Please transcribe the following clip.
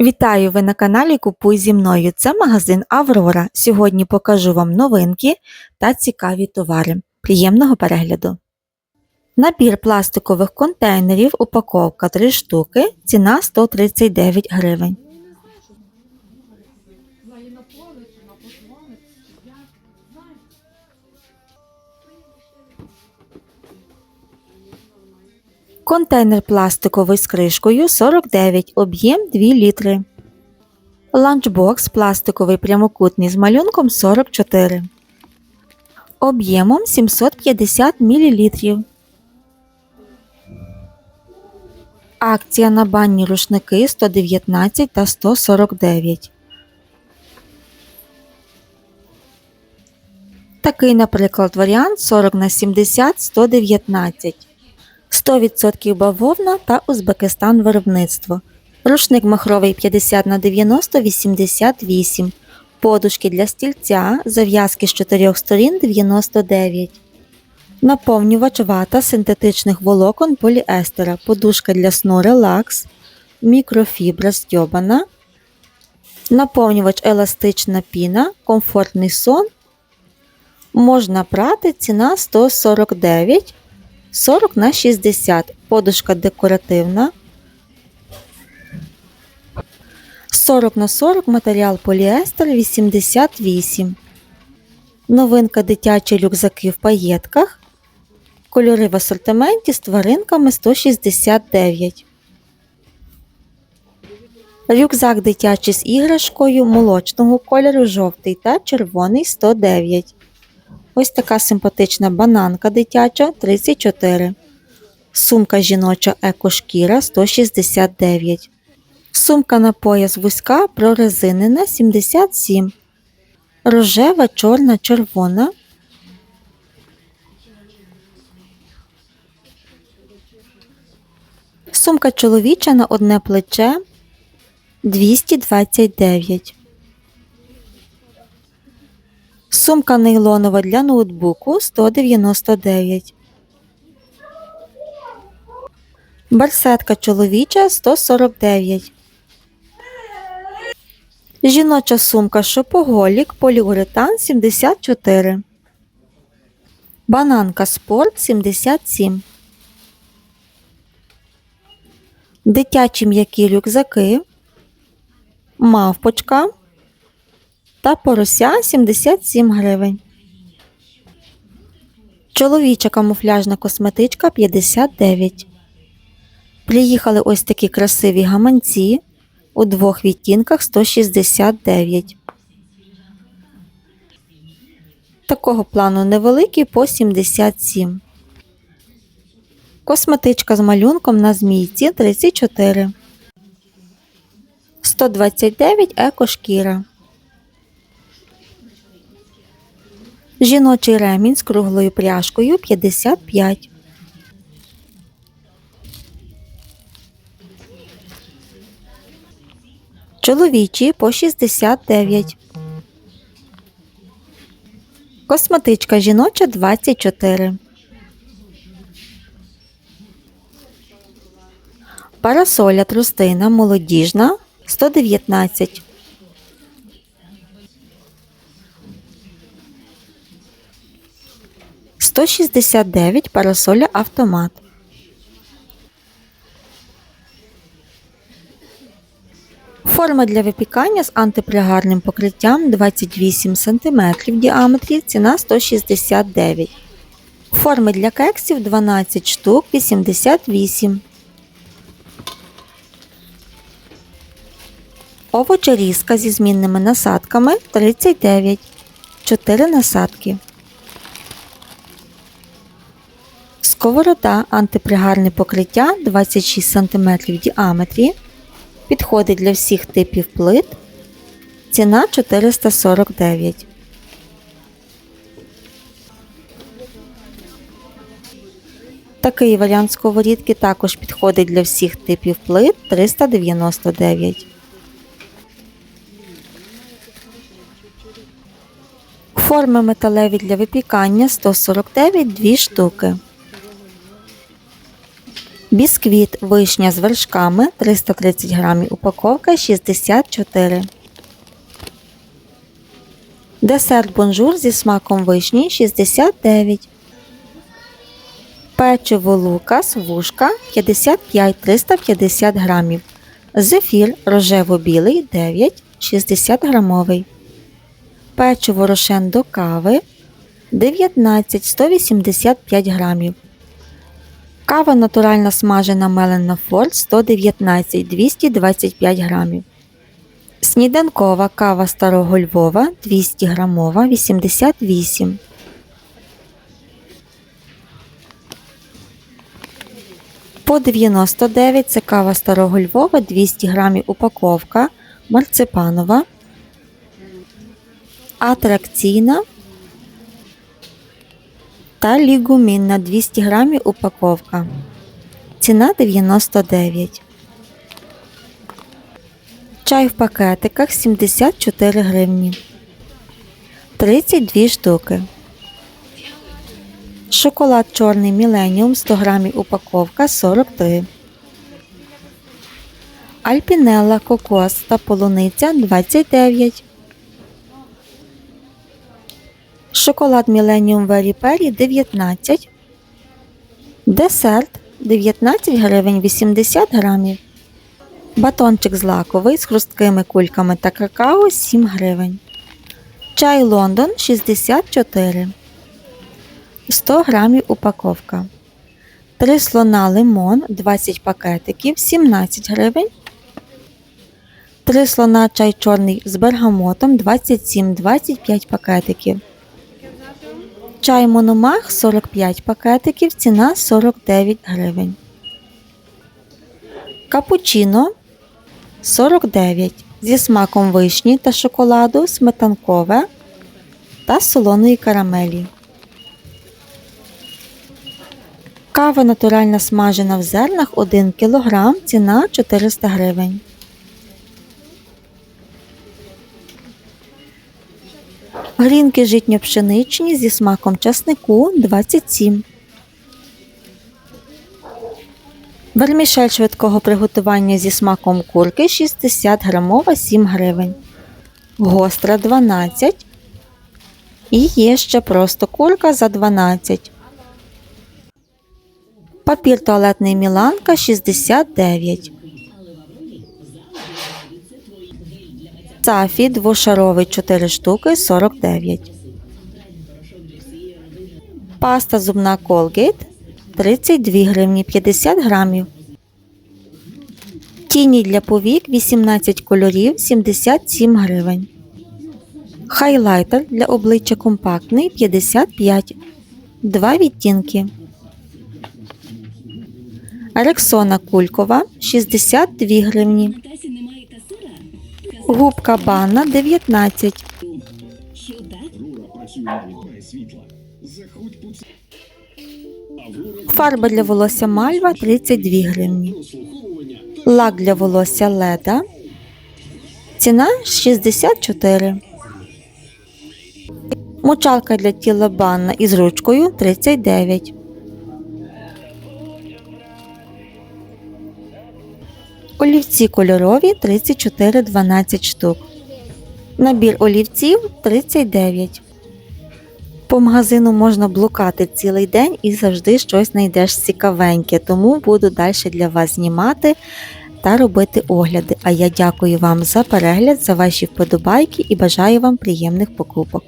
Вітаю ви на каналі Купуй зі мною. Це магазин Аврора. Сьогодні покажу вам новинки та цікаві товари. Приємного перегляду. Набір пластикових контейнерів, упаковка 3 штуки, ціна 139 гривень. Контейнер пластиковий з кришкою 49, об'єм 2 літри. Ланчбокс пластиковий прямокутний з малюнком 44. Об'ємом 750 мл. Акція на банні рушники 119 та 149. Такий, наприклад, варіант 40 на 70 119. 100% бавовна та Узбекистан виробництво. Рушник махровий 50 на 90 88. Подушки для стільця, зав'язки з чотирьох сторін 99. Наповнювач вата синтетичних волокон поліестера, подушка для сну релакс, мікрофібра стьобана, наповнювач еластична піна, комфортний сон. Можна прати ціна 149 40 на 60, подушка декоративна. 40 на 40 матеріал поліестер 88. Новинка дитячі рюкзаки в паєтках. Кольори в асортименті з тваринками 169. Рюкзак дитячий з іграшкою молочного кольору жовтий та червоний 109. Ось така симпатична бананка дитяча 34. Сумка жіноча екошкіра 169. Сумка на пояс вузька прорезинена 77. Рожева, чорна, червона. Сумка чоловіча на одне плече 229. Сумка нейлонова для ноутбуку 199. Барсетка чоловіча 149. Жіноча сумка шопоголік поліуретан 74. Бананка спорт 77. Дитячі м'які рюкзаки. Мавпочка та порося 77 гривень. Чоловіча камуфляжна косметичка 59. Приїхали ось такі красиві гаманці у двох відтінках 169. Такого плану невеликий по 77. Косметичка з малюнком на змійці 34. 129 екошкіра. Жіночий ремінь з круглою пряжкою 55. Чоловічі по 69. Косметичка жіноча 24. Парасоля трустина молодіжна 119. Сто шістдесят дев'ять парасоля автомат. Форма для випікання з антипригарним покриттям 28 см в діаметрі, ціна 169 Форми для кексів 12 штук 88 Овочерізка зі змінними насадками 39 4 насадки. Сковорода антипригарне покриття 26 см в діаметрі. Підходить для всіх типів плит. Ціна 449. Такий варіант сковорідки також підходить для всіх типів плит 399. Форми металеві для випікання 149 2 штуки. Бісквіт вишня з вершками 330 грамів упаковка 64. Десерт бонжур зі смаком вишні 69. Печиво лукас вушка 55-350 грамів. Зефір рожево-білий 9 60 грамовий. Печиво рошен до кави 19 185 грамів. Кава натуральна смажена мелена Форд 119 225 грамів. Сніданкова кава старого Львова 200 грамова 88. По 99 це кава старого Львова 200 грамів упаковка марципанова. Атракційна та лігумінна 200 грамів упаковка. Ціна 99. Чай в пакетиках 74 гривні. 32 штуки. Шоколад чорний Міленіум 100 грамів упаковка 43. Альпінелла кокос та полуниця 29. Шоколад Millennium Very Peri 19. Десерт 19 гривень 80 грамів. Батончик злаковий з хрусткими кульками та какао 7 гривень. Чай Лондон 64. 100 грамів упаковка. 3 слона лимон 20 пакетиків 17 гривень. 3 слона чай чорний з бергамотом 27-25 пакетиків. Чай Мономах 45 пакетиків, ціна 49 гривень. Капучино 49 зі смаком вишні та шоколаду, сметанкове та солоної карамелі. Кава натуральна смажена в зернах 1 кг, ціна 400 гривень. Грінки житньо-пшеничні зі смаком часнику 27. Вермішель швидкого приготування зі смаком курки 60 грамова 7 гривень. Гостра 12. І є ще просто курка за 12. Папір туалетний Міланка 69. Цафі двошаровий 4 штуки 49. Паста зубна Colgate 32 гривні 50 грамів. Тіні для повік 18 кольорів 77 гривень. Хайлайтер для обличчя компактний 55. Два відтінки. Рексона кулькова 62 гривні. Губка банна 19. Фарба для волосся мальва 32 гривні. Лак для волосся леда. Ціна 64. Мочалка для тіла банна із ручкою 39. Олівці кольорові 34 12 штук. Набір олівців 39. По магазину можна блукати цілий день і завжди щось знайдеш цікавеньке, тому буду далі для вас знімати та робити огляди. А я дякую вам за перегляд, за ваші вподобайки і бажаю вам приємних покупок.